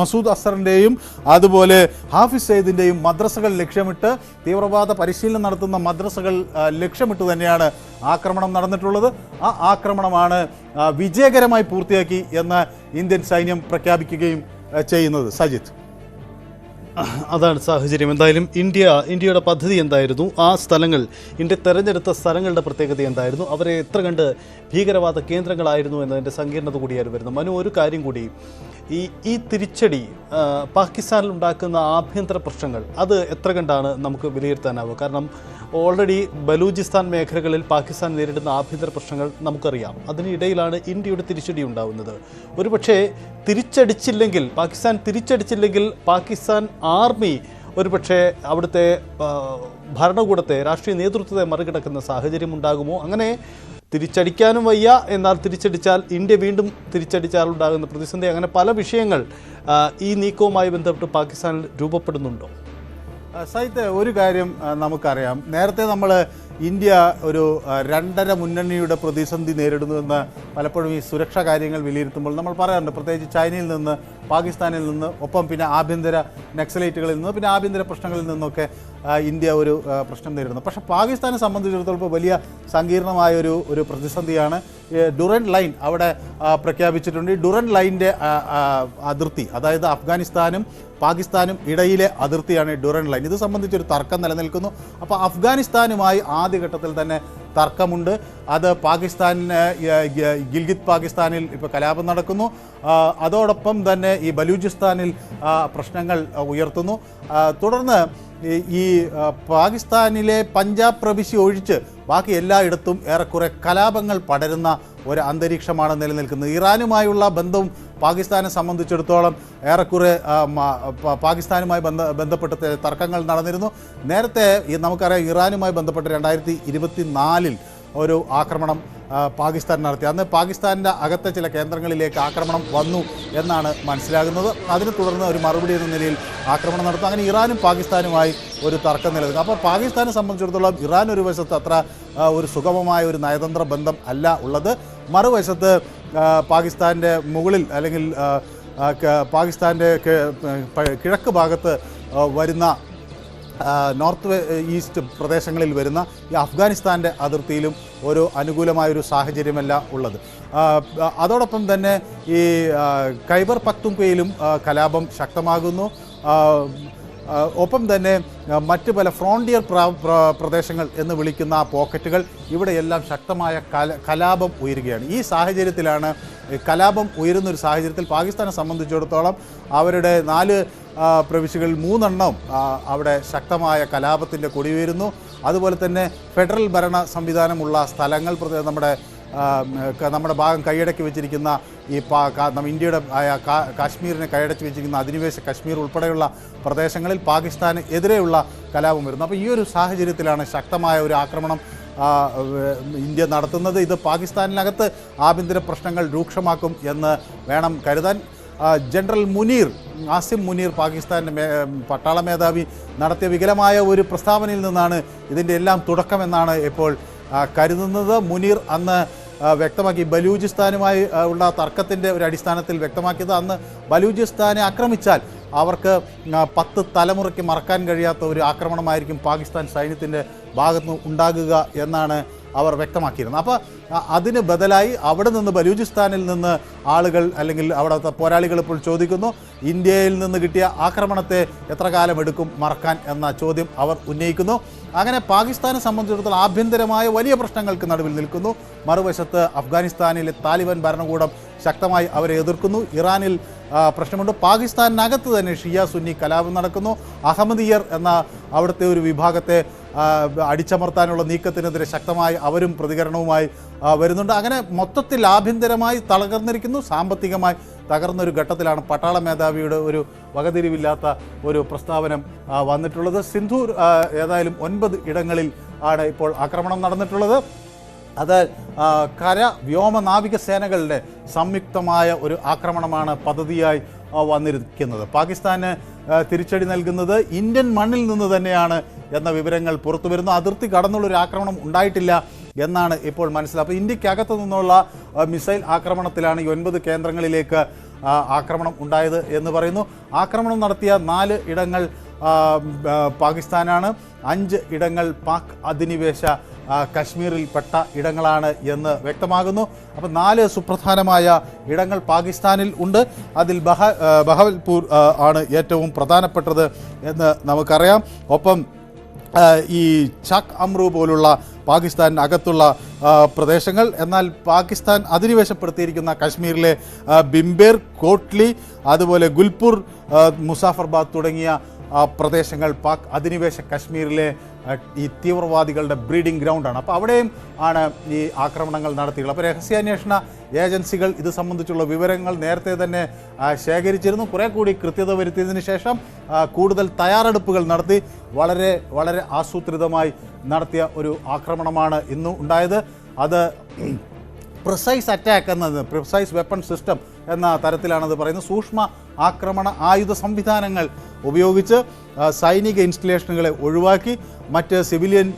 മസൂദ് അസറിന്റെയും അതുപോലെ ഹാഫിസ് സയ്യിദിന്റെയും മദ്രസകൾ ലക്ഷ്യമിട്ട് തീവ്രവാദ പരിശീലനം നടത്തുന്ന മദ്രസകൾ ലക്ഷ്യമിട്ട് തന്നെയാണ് ആക്രമണം നടന്നിട്ടുള്ളത്. ആ ആക്രമണമാണ് വിജയകരമായി പൂർത്തിയാക്കി എന്ന് ഇന്ത്യൻ സൈന്യം പ്രഖ്യാപിക്കുകയും ചെയ്യുന്നത്. സജിത്ത് അതാണ് സാഹചര്യം. എന്തായാലും ഇന്ത്യ ഇന്ത്യയുടെ പദ്ധതി എന്തായിരുന്നു? ആ സ്ഥലങ്ങൾ ഇന്ത്യ തെരഞ്ഞെടുത്ത സ്ഥലങ്ങളുടെ പ്രത്യേകത എന്തായിരുന്നു? അവരെ എത്ര കണ്ട് ഭീകരവാദ കേന്ദ്രങ്ങളായിരുന്നു എന്നതിന്റെ സങ്കീർണത കൂടിയായിരുന്നു വരുന്നത്. മനു ഒരു കാര്യം കൂടി. ഈ ഈ തിരിച്ചടി പാകിസ്ഥാനിൽ ഉണ്ടാക്കുന്ന ആഭ്യന്തര പ്രശ്നങ്ങൾ അത് എത്ര കണ്ടാണ് നമുക്ക് വിലയിരുത്താനാവുക? കാരണം ഓൾറെഡി ബലൂചിസ്ഥാൻ മേഖലകളിൽ പാകിസ്ഥാൻ നേരിടുന്ന ആഭ്യന്തര പ്രശ്നങ്ങൾ നമുക്കറിയാം. അതിനിടയിലാണ് ഇന്ത്യയുടെ തിരിച്ചടി ഉണ്ടാവുന്നത്. ഒരുപക്ഷെ തിരിച്ചടിച്ചില്ലെങ്കിൽ പാകിസ്ഥാൻ തിരിച്ചടിച്ചില്ലെങ്കിൽ പാകിസ്ഥാൻ ആർമി ഒരുപക്ഷെ അവിടുത്തെ ഭരണകൂടത്തെ രാഷ്ട്രീയ നേതൃത്വത്തെ മറികടക്കുന്ന സാഹചര്യം ഉണ്ടാകുമോ? അങ്ങനെ തിരിച്ചടിക്കാനും വയ്യ. എന്നാൽ തിരിച്ചടിച്ചാൽ ഇന്ത്യ വീണ്ടും തിരിച്ചടിച്ചാൽ ഉണ്ടാകുന്ന പ്രതിസന്ധി. അങ്ങനെ പല വിഷയങ്ങൾ ഈ നീക്കവുമായി ബന്ധപ്പെട്ട് പാകിസ്ഥാനിൽ രൂപപ്പെടുന്നുണ്ടോ? സൈത്ത് ഒരു കാര്യം നമുക്കറിയാം. നേരത്തെ നമ്മൾ ഇന്ത്യ ഒരു രണ്ടര മുന്നണിയുടെ പ്രതിസന്ധി നേരിടുന്നുവെന്ന് പലപ്പോഴും ഈ സുരക്ഷാ കാര്യങ്ങൾ വിലയിരുത്തുമ്പോൾ നമ്മൾ പറയാറുണ്ട്. പ്രത്യേകിച്ച് ചൈനയിൽ നിന്ന് പാകിസ്ഥാനിൽ നിന്ന് ഒപ്പം പിന്നെ ആഭ്യന്തര നക്സലൈറ്റുകളിൽ നിന്ന് പിന്നെ ആഭ്യന്തര പ്രശ്നങ്ങളിൽ നിന്നൊക്കെ ഇന്ത്യ ഒരു പ്രശ്നം നേരിടുന്നു. പക്ഷേ പാകിസ്ഥാനെ സംബന്ധിച്ചിടത്തോളം വലിയ സങ്കീർണമായ ഒരു ഒരു പ്രതിസന്ധിയാണ് ഡുറൻ ലൈൻ അവിടെ പ്രഖ്യാപിച്ചിട്ടുണ്ട്. ഈ ഡുറൻ ലൈന്റെ അതിർത്തി അതായത് അഫ്ഗാനിസ്ഥാനും പാകിസ്ഥാനും ഇടയിലെ അതിർത്തിയാണ് ഡുറൻ ലൈൻ. ഇത് സംബന്ധിച്ചൊരു തർക്കം നിലനിൽക്കുന്നു. അപ്പോൾ അഫ്ഗാനിസ്ഥാനുമായി ആദ്യഘട്ടത്തിൽ തന്നെ തർക്കമുണ്ട്. അത് പാകിസ്ഥാൻ ഗിൽഗിത് പാകിസ്ഥാനിൽ ഇപ്പോൾ കലാപം നടക്കുന്നു. അതോടൊപ്പം തന്നെ ഈ ബലൂചിസ്ഥാനിൽ പ്രശ്നങ്ങൾ ഉയർത്തുന്നു. തുടർന്ന് ഈ- പാകിസ്ഥാനിലെ പഞ്ചാബ് പ്രവിശ്യ ഒഴിച്ച് ബാക്കി എല്ലായിടത്തും ഏറെക്കുറെ കലാപങ്ങൾ പടരുന്ന ഒരു അന്തരീക്ഷമാണ് നിലനിൽക്കുന്നത്. ഇറാനുമായുള്ള ബന്ധവും പാകിസ്ഥാനെ സംബന്ധിച്ചിടത്തോളം ഏറെക്കുറെ പാകിസ്ഥാനുമായി ബന്ധ ബന്ധപ്പെട്ട തർക്കങ്ങൾ നടന്നിരുന്നു. നേരത്തെ നമുക്കറിയാം ഇറാനുമായി ബന്ധപ്പെട്ട് രണ്ടായിരത്തി ഇരുപത്തി നാലിൽ ഒരു ആക്രമണം പാകിസ്ഥാൻ നടത്തി. അന്ന് പാകിസ്ഥാനിന്റെ അകത്തെ ചില കേന്ദ്രങ്ങളിലേക്ക് ആക്രമണം വന്നു എന്നാണ് മനസ്സിലാകുന്നത്. അതിനെ തുടർന്ന് ഒരു മറുപടി എന്ന നിലയിൽ ആക്രമണം നടത്തും അങ്ങനെ ഇറാനും പാകിസ്ഥാനുമായി ഒരു തർക്കം നിലനിൽക്കും അപ്പോൾ പാകിസ്ഥാനെ സംബന്ധിച്ചിടത്തോളം ഇറാൻ ഒരു വശത്ത് അത്ര ഒരു സുഗമമായ ഒരു നയതന്ത്ര ബന്ധം അല്ല ഉള്ളത്. മറുവശത്ത് പാകിസ്ഥാന്റെ മുകളിൽ അല്ലെങ്കിൽ പാകിസ്ഥാന്റെ കിഴക്ക് ഭാഗത്ത് വരുന്ന നോർത്ത് ഈസ്റ്റ് പ്രദേശങ്ങളിൽ വരുന്ന ഈ അഫ്ഗാനിസ്ഥാന്റെ അതിർത്തിയിലും ഒരു അനുകൂലമായൊരു സാഹചര്യമല്ല ഉള്ളത്. അതോടൊപ്പം തന്നെ ഈ കൈബർ പക്തുംകയിലും കലാപം ശക്തമാകുന്നു. ഒപ്പം തന്നെ മറ്റു പല ഫ്രോണ്ടിയർ പ്ര- പ്ര- പ്രദേശങ്ങൾ എന്ന് വിളിക്കുന്ന ആ പോക്കറ്റുകൾ ഇവിടെയെല്ലാം ശക്തമായ കല കലാപം ഉയരുകയാണ്. ഈ സാഹചര്യത്തിലാണ് കലാപം ഉയരുന്ന ഒരു സാഹചര്യത്തിൽ പാകിസ്ഥാനെ സംബന്ധിച്ചിടത്തോളം അവരുടെ നാല് പ്രവിശ്യകളിൽ മൂന്നെണ്ണം അവിടെ ശക്തമായ കലാപത്തിന്റെ കൊടിയുയരുന്നു. അതുപോലെ തന്നെ ഫെഡറൽ ഭരണ സംവിധാനമുള്ള സ്ഥലങ്ങൾ നമ്മുടെ നമ്മുടെ ഭാഗം കൈയടക്കി വെച്ചിരിക്കുന്ന ഈ നമ്മ ഇന്ത്യയുടെ ആയ കാശ്മീരിനെ കൈയടക്കി വെച്ചിരിക്കുന്ന അധിനിവേശ കശ്മീർ ഉൾപ്പെടെയുള്ള പ്രദേശങ്ങളിൽ പാകിസ്ഥാന് എതിരെയുള്ള കലാപം വരുന്നു. അപ്പോൾ ഈ ഒരു സാഹചര്യത്തിലാണ് ശക്തമായ ഒരു ആക്രമണം ഇന്ത്യ നടത്തുന്നത്. ഇത് പാകിസ്ഥാനിനകത്ത് ആഭ്യന്തര പ്രശ്നങ്ങൾ രൂക്ഷമാക്കും എന്ന് വേണം കരുതാൻ. ജനറൽ മുനീർ ആസിം മുനീർ പാകിസ്ഥാന്റെ പട്ടാള മേധാവി നടത്തിയ വികലമായ ഒരു പ്രസ്താവനയിൽ നിന്നാണ് ഇതിന്റെ എല്ലാം തുടക്കമെന്നാണ് ഇപ്പോൾ കരുതുന്നത്. മുനീർ അന്ന് വ്യക്തമാക്കി ബലൂചിസ്ഥാനുമായി ഉള്ള തർക്കത്തിന്റെ ഒരു അടിസ്ഥാനത്തിൽ വ്യക്തമാക്കിയത്. അന്ന് ബലൂചിസ്ഥാനെ ആക്രമിച്ചാൽ അവർക്ക് പത്ത് തലമുറയ്ക്ക് മറക്കാൻ കഴിയാത്ത ഒരു ആക്രമണമായിരിക്കും പാകിസ്ഥാൻ സൈന്യത്തിന്റെ ഭാഗത്ത് ഉണ്ടാകുക എന്നാണ് അവർ വ്യക്തമാക്കിയിരുന്നു. അപ്പോൾ അതിന് ബദലായി അവിടെ നിന്ന് ബലൂചിസ്ഥാനിൽ നിന്ന് ആളുകൾ അല്ലെങ്കിൽ അവിടുത്തെ പോരാളികൾ ഇപ്പോൾ ചോദിക്കുന്നു ഇന്ത്യയിൽ നിന്ന് കിട്ടിയ ആക്രമണത്തെ എത്ര കാലം എടുക്കും മറക്കാൻ എന്ന ചോദ്യം അവർ ഉന്നയിക്കുന്നു. അങ്ങനെ പാകിസ്ഥാനെ സംബന്ധിച്ചിടത്തോളം ആഭ്യന്തരമായ വലിയ പ്രശ്നങ്ങൾക്ക് നടുവിൽ നിൽക്കുന്നു. മറുവശത്ത് അഫ്ഗാനിസ്ഥാനിലെ താലിബാൻ ഭരണകൂടം ശക്തമായി അവരെ എതിർക്കുന്നു. ഇറാനിൽ പ്രശ്നമുണ്ട്. പാകിസ്ഥാനകത്ത് തന്നെ ഷിയ സുന്നി കലാപം നടക്കുന്നു. അഹമ്മദിയർ എന്ന അവിടുത്തെ ഒരു വിഭാഗത്തെ അടിച്ചമർത്താനുള്ള നീക്കത്തിനെതിരെ ശക്തമായി അവരും പ്രതികരണവുമായി വരുന്നുണ്ട്. അങ്ങനെ മൊത്തത്തിൽ ആഭ്യന്തരമായി തകർന്നിരിക്കുന്നു. സാമ്പത്തികമായി തകർന്നൊരു ഘട്ടത്തിലാണ് പട്ടാള മേധാവിയുടെ ഒരു വകതിരിവില്ലാത്ത ഒരു പ്രസ്താവനം വന്നിട്ടുള്ളത്. സിന്ധൂർ ഏതായാലും ഒൻപത് ഇടങ്ങളിൽ ആണ് ഇപ്പോൾ ആക്രമണം നടന്നിട്ടുള്ളത്. അത് കര വ്യോമ നാവിക സേനകളുടെ സംയുക്തമായ ഒരു ആക്രമണമാണ് പദ്ധതിയായി വന്നിരിക്കുന്നത്. പാകിസ്ഥാന് തിരിച്ചടി നൽകുന്നത് ഇന്ത്യൻ മണ്ണിൽ നിന്ന് തന്നെയാണ് എന്ന വിവരങ്ങൾ പുറത്തു വരുന്നു അതിർത്തി കടന്നുള്ളൊരു ആക്രമണം ഉണ്ടായിട്ടില്ല എന്നാണ് ഇപ്പോൾ മനസ്സിലാക്കുക ഇന്ത്യക്കകത്തു നിന്നുള്ള മിസൈൽ ആക്രമണത്തിലാണ് ഈ ഒൻപത് കേന്ദ്രങ്ങളിലേക്ക് ആക്രമണം ഉണ്ടായത് എന്ന് പറയുന്നു. ആക്രമണം നടത്തിയ നാല് ഇടങ്ങൾ പാകിസ്ഥാനാണ്. അഞ്ച് ഇടങ്ങൾ പാക് അധിനിവേശ കശ്മീരിൽ പെട്ട ഇടങ്ങളാണ് എന്ന് വ്യക്തമാകുന്നു. അപ്പം നാല് സുപ്രധാനമായ ഇടങ്ങൾ പാകിസ്ഥാനിൽ ഉണ്ട്. അതിൽ ബഹ ബഹവൽപൂർ ആണ് ഏറ്റവും പ്രധാനപ്പെട്ടത് എന്ന് നമുക്കറിയാം. ഒപ്പം ഈ ചക് അമ്രു പോലുള്ള പാകിസ്ഥാൻ അകത്തുള്ള പ്രദേശങ്ങൾ എന്നാൽ പാകിസ്ഥാൻ അധിനിവേശപ്പെടുത്തിയിരിക്കുന്ന കശ്മീരിലെ ബിംബേർ കോട്ട്ലി അതുപോലെ ഗുൽപൂർ മുസാഫർബാദ് തുടങ്ങിയ പ്രദേശങ്ങൾ പാക് അധിനിവേശ കശ്മീരിലെ ഈ തീവ്രവാദികളുടെ ബ്രീഡിംഗ് ഗ്രൗണ്ടാണ്. അപ്പോൾ അവിടെയും ആണ് ഈ ആക്രമണങ്ങൾ നടത്തിയിട്ടുള്ളത്. അപ്പോൾ രഹസ്യാന്വേഷണ ഏജൻസികൾ ഇത് സംബന്ധിച്ചുള്ള വിവരങ്ങൾ നേരത്തെ തന്നെ ശേഖരിച്ചിരുന്നു. കുറേ കൂടി കൃത്യത വരുത്തിയതിനു ശേഷം കൂടുതൽ തയ്യാറെടുപ്പുകൾ നടത്തി വളരെ വളരെ ആസൂത്രിതമായി നടത്തിയ ഒരു ആക്രമണമാണ് ഇന്ന് ഉണ്ടായത്. അത് പ്രിസൈസ് അറ്റാക്ക് എന്നത് പ്രിസൈസ് വെപ്പൺ സിസ്റ്റം എന്ന തരത്തിലാണത് പറയുന്നത്. സൂക്ഷ്മ ആക്രമണ ആയുധ സംവിധാനങ്ങൾ ഉപയോഗിച്ച് സൈനിക ഇൻസ്റ്റലേഷനുകളെ ഒഴിവാക്കി മറ്റ് സിവിലിയൻ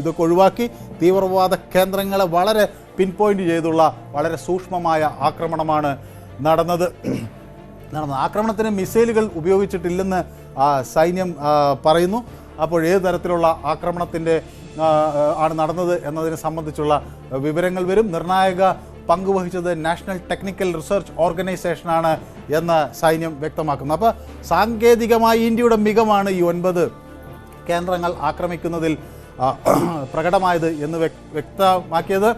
ഇതൊക്കെ ഒഴിവാക്കി തീവ്രവാദ കേന്ദ്രങ്ങളെ വളരെ പിൻ പോയിന്റ് ചെയ്തുള്ള വളരെ സൂക്ഷ്മമായ ആക്രമണമാണ് നടന്നത്. നടന്നത്. ആക്രമണത്തിന് മിസൈലുകൾ ഉപയോഗിച്ചിട്ടില്ലെന്ന് സൈന്യം പറയുന്നു. അപ്പോൾ ഏത് തരത്തിലുള്ള ആക്രമണത്തിന്റെ ആണ് നടന്നത് എന്നതിനെ സംബന്ധിച്ചുള്ള വിവരങ്ങൾ വരും. നിർണായക പങ്കുവഹിച്ചത് നാഷണൽ ടെക്നിക്കൽ റിസർച്ച് ഓർഗനൈസേഷനാണ് എന്ന് സൈന്യം വ്യക്തമാക്കുന്നു. അപ്പോൾ സാങ്കേതികമായി ഇന്ത്യയുടെ മികവാണ് ഈ ഒൻപത് കേന്ദ്രങ്ങൾ ആക്രമിക്കുന്നതിൽ പ്രകടമായത് എന്ന് വ്യക്- വ്യക്തമാക്കിയത്.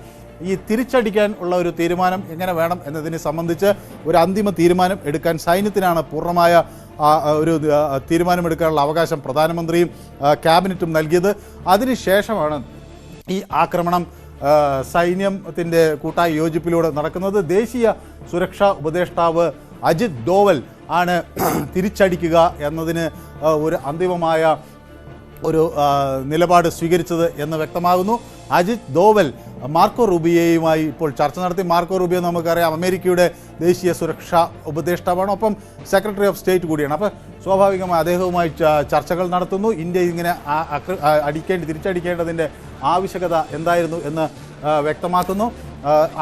ഈ തിരിച്ചടിക്കാൻ ഉള്ള ഒരു തീരുമാനം എങ്ങനെ വേണം എന്നതിനെ സംബന്ധിച്ച് ഒരു അന്തിമ തീരുമാനം എടുക്കാൻ സൈന്യത്തിനാണ് പൂർണമായ ഒരു തീരുമാനമെടുക്കാനുള്ള അവകാശം പ്രധാനമന്ത്രിയും ക്യാബിനറ്റും നൽകിയത്. അതിനുശേഷമാണ് ഈ ആക്രമണം സൈന്യത്തിന്റെ കൂട്ടായ യോജിപ്പിലൂടെ നടക്കുന്നത്. ദേശീയ സുരക്ഷാ ഉപദേഷ്ടാവ് അജിത് ഡോവൽ ആണ് തിരിച്ചടിക്കുക എന്നതിന് ഒരു അന്തിമമായ ഒരു നിലപാട് സ്വീകരിച്ചത് എന്ന് വ്യക്തമാകുന്നു. അജിത് ദോവൽ മാർക്കോ റൂബിയയുമായി ഇപ്പോൾ ചർച്ച നടത്തി. മാർക്കോ റൂബിയ നമുക്കറിയാം അമേരിക്കയുടെ ദേശീയ സുരക്ഷാ ഉപദേഷ്ടാവാണ്. ഒപ്പം സെക്രട്ടറി ഓഫ് സ്റ്റേറ്റ് കൂടിയാണ്. അപ്പോൾ സ്വാഭാവികമായി അദ്ദേഹവുമായി ചർച്ചകൾ നടത്തുന്നു. ഇന്ത്യ ഇങ്ങനെ അടിക്കേണ്ടി തിരിച്ചടിക്കേണ്ടതിന്റെ ആവശ്യകത എന്തായിരുന്നു എന്ന് വ്യക്തമാക്കുന്നു.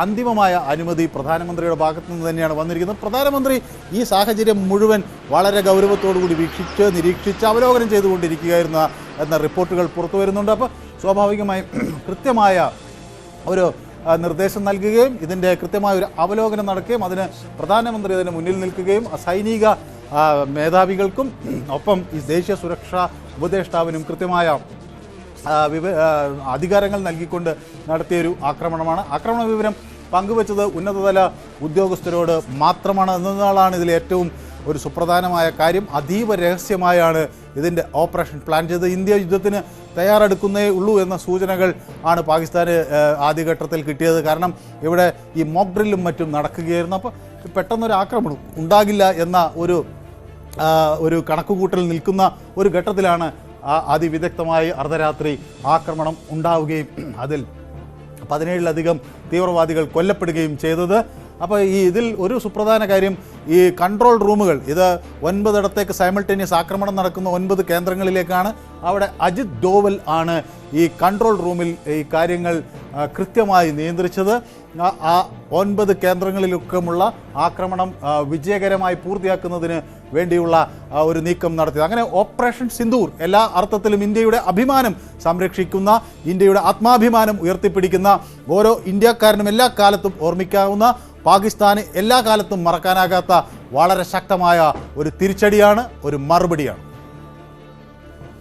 അന്തിമമായ അനുമതി പ്രധാനമന്ത്രിയുടെ ഭാഗത്തു നിന്ന് തന്നെയാണ് വന്നിരിക്കുന്നത്. പ്രധാനമന്ത്രി ഈ സാഹചര്യം മുഴുവൻ വളരെ കൂടി വീക്ഷിച്ച് നിരീക്ഷിച്ച് അവലോകനം ചെയ്തുകൊണ്ടിരിക്കുകയായിരുന്ന എന്ന റിപ്പോർട്ടുകൾ പുറത്തു വരുന്നുണ്ട്. അപ്പോൾ സ്വാഭാവികമായും കൃത്യമായ ഒരു നിർദ്ദേശം നൽകുകയും ഇതിന്റെ കൃത്യമായ ഒരു അവലോകനം നടക്കുകയും അതിന് പ്രധാനമന്ത്രി അതിന് മുന്നിൽ നിൽക്കുകയും സൈനിക മേധാവികൾക്കും ഒപ്പം ഈ ദേശീയ സുരക്ഷാ ഉപദേഷ്ടാവിനും കൃത്യമായ വിവ അധികാരങ്ങൾ നൽകിക്കൊണ്ട് നടത്തിയൊരു ആക്രമണമാണ്. ആക്രമണ വിവരം പങ്കുവച്ചത് ഉന്നതതല ഉദ്യോഗസ്ഥരോട് മാത്രമാണ് എന്നതാണ് ഇതിൽ ഏറ്റവും ഒരു സുപ്രധാനമായ കാര്യം. അതീവ രഹസ്യമായാണ് ഇതിന്റെ ഓപ്പറേഷൻ പ്ലാൻ ചെയ്ത് ഇന്ത്യ യുദ്ധത്തിന് തയ്യാറെടുക്കുന്നേ ഉള്ളൂ എന്ന സൂചനകൾ ആണ് പാകിസ്ഥാന് ആദ്യഘട്ടത്തിൽ കിട്ടിയത്. കാരണം ഇവിടെ ഈ മോക്ക് ഡ്രില്ലും മറ്റും നടക്കുകയായിരുന്നു. അപ്പോൾ പെട്ടെന്നൊരു ആക്രമണം ഉണ്ടാകില്ല എന്ന ഒരു ഒരു കണക്കുകൂട്ടൽ നിൽക്കുന്ന ഒരു ഘട്ടത്തിലാണ് അതിവിദഗ്ധമായി അർദ്ധരാത്രി ആക്രമണം ഉണ്ടാവുകയും അതിൽ പതിനേഴിലധികം തീവ്രവാദികൾ കൊല്ലപ്പെടുകയും ചെയ്തത്. അപ്പോൾ ഈ ഇതിൽ ഒരു സുപ്രധാന കാര്യം ഈ കൺട്രോൾ റൂമുകൾ ഇത് ഒൻപതിടത്തേക്ക് സൈമൾട്ടേനിയസ് ആക്രമണം നടക്കുന്ന ഒൻപത് കേന്ദ്രങ്ങളിലേക്കാണ്. അവിടെ അജിത് ഡോവൽ ആണ് ഈ കൺട്രോൾ റൂമിൽ ഈ കാര്യങ്ങൾ ആ, കൃത്യമായി നിയന്ത്രിച്ചത്. ആ- ആ ഒൻപത് കേന്ദ്രങ്ങളിലൊക്കെയുള്ള ആക്രമണം വിജയകരമായി പൂർത്തിയാക്കുന്നതിന് വേണ്ടിയുള്ള ഒരു നീക്കം നടത്തിയത്. അങ്ങനെ ഓപ്പറേഷൻ സിന്ദൂർ എല്ലാ അർത്ഥത്തിലും ഇന്ത്യയുടെ അഭിമാനം സംരക്ഷിക്കുന്ന ഇന്ത്യയുടെ ആത്മാഭിമാനം ഉയർത്തിപ്പിടിക്കുന്ന ഓരോ ഇന്ത്യക്കാരനും എല്ലാ കാലത്തും ഓർമ്മിക്കാവുന്ന പാകിസ്ഥാന് എല്ലാ കാലത്തും മറക്കാനാകാത്ത വളരെ ശക്തമായ ഒരു തിരിച്ചടിയാണ് ഒരു മറുപടിയാണ്.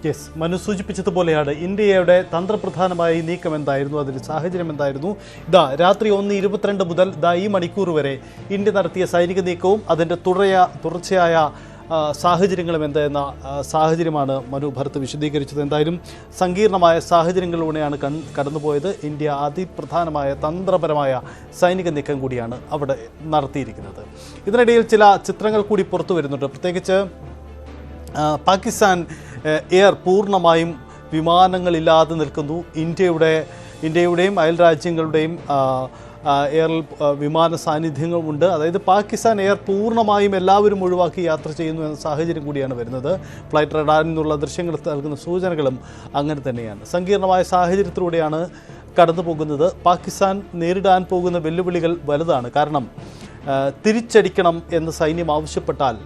യെസ് മനു സൂചിപ്പിച്ചതുപോലെയാണ് ഇന്ത്യയുടെ തന്ത്രപ്രധാനമായ നീക്കം എന്തായിരുന്നു അതിൽ സാഹചര്യം എന്തായിരുന്നു? ഇതാ രാത്രി ഒന്ന് ഇരുപത്തിരണ്ട് മുതൽ ഇതാ ഈ മണിക്കൂർ വരെ ഇന്ത്യ നടത്തിയ സൈനിക നീക്കവും അതിന്റെ തുടയ തുടർച്ചയായ സാഹചര്യങ്ങളും എന്തെന്ന സാഹചര്യമാണ് മനു ഭരത് വിശദീകരിച്ചത്. എന്തായാലും സങ്കീർണമായ സാഹചര്യങ്ങളിലൂടെയാണ് കൺ കടന്നുപോയത് ഇന്ത്യ അതിപ്രധാനമായ തന്ത്രപരമായ സൈനിക നീക്കം കൂടിയാണ് അവിടെ നടത്തിയിരിക്കുന്നത്. ഇതിനിടയിൽ ചില ചിത്രങ്ങൾ കൂടി പുറത്തു വരുന്നുണ്ട്. പ്രത്യേകിച്ച് പാകിസ്ഥാൻ എയർ പൂർണമായും വിമാനങ്ങളില്ലാതെ നിൽക്കുന്നു. ഇന്ത്യയുടെ ഇന്ത്യയുടെയും അയൽ രാജ്യങ്ങളുടെയും ആ, വിമാന സാന്നിധ്യങ്ങളുമുണ്ട്. അതായത് പാകിസ്ഥാൻ എയർ പൂർണമായും എല്ലാവരും ഒഴിവാക്കി യാത്ര ചെയ്യുന്നു എന്ന സാഹചര്യം കൂടിയാണ് വരുന്നത്. ഫ്ലൈറ്റ് റഡാറിൽ നിന്നുള്ള ദൃശ്യങ്ങൾ നൽകുന്ന സൂചനകളും അങ്ങനെ തന്നെയാണ്. സങ്കീർണമായ സാഹചര്യത്തിലൂടെയാണ് കടന്നു പോകുന്നത് പാകിസ്ഥാൻ നേരിടാൻ പോകുന്ന വെല്ലുവിളികൾ വലുതാണ്. കാരണം തിരിച്ചടിക്കണം എന്ന് സൈന്യം ആവശ്യപ്പെട്ടാൽ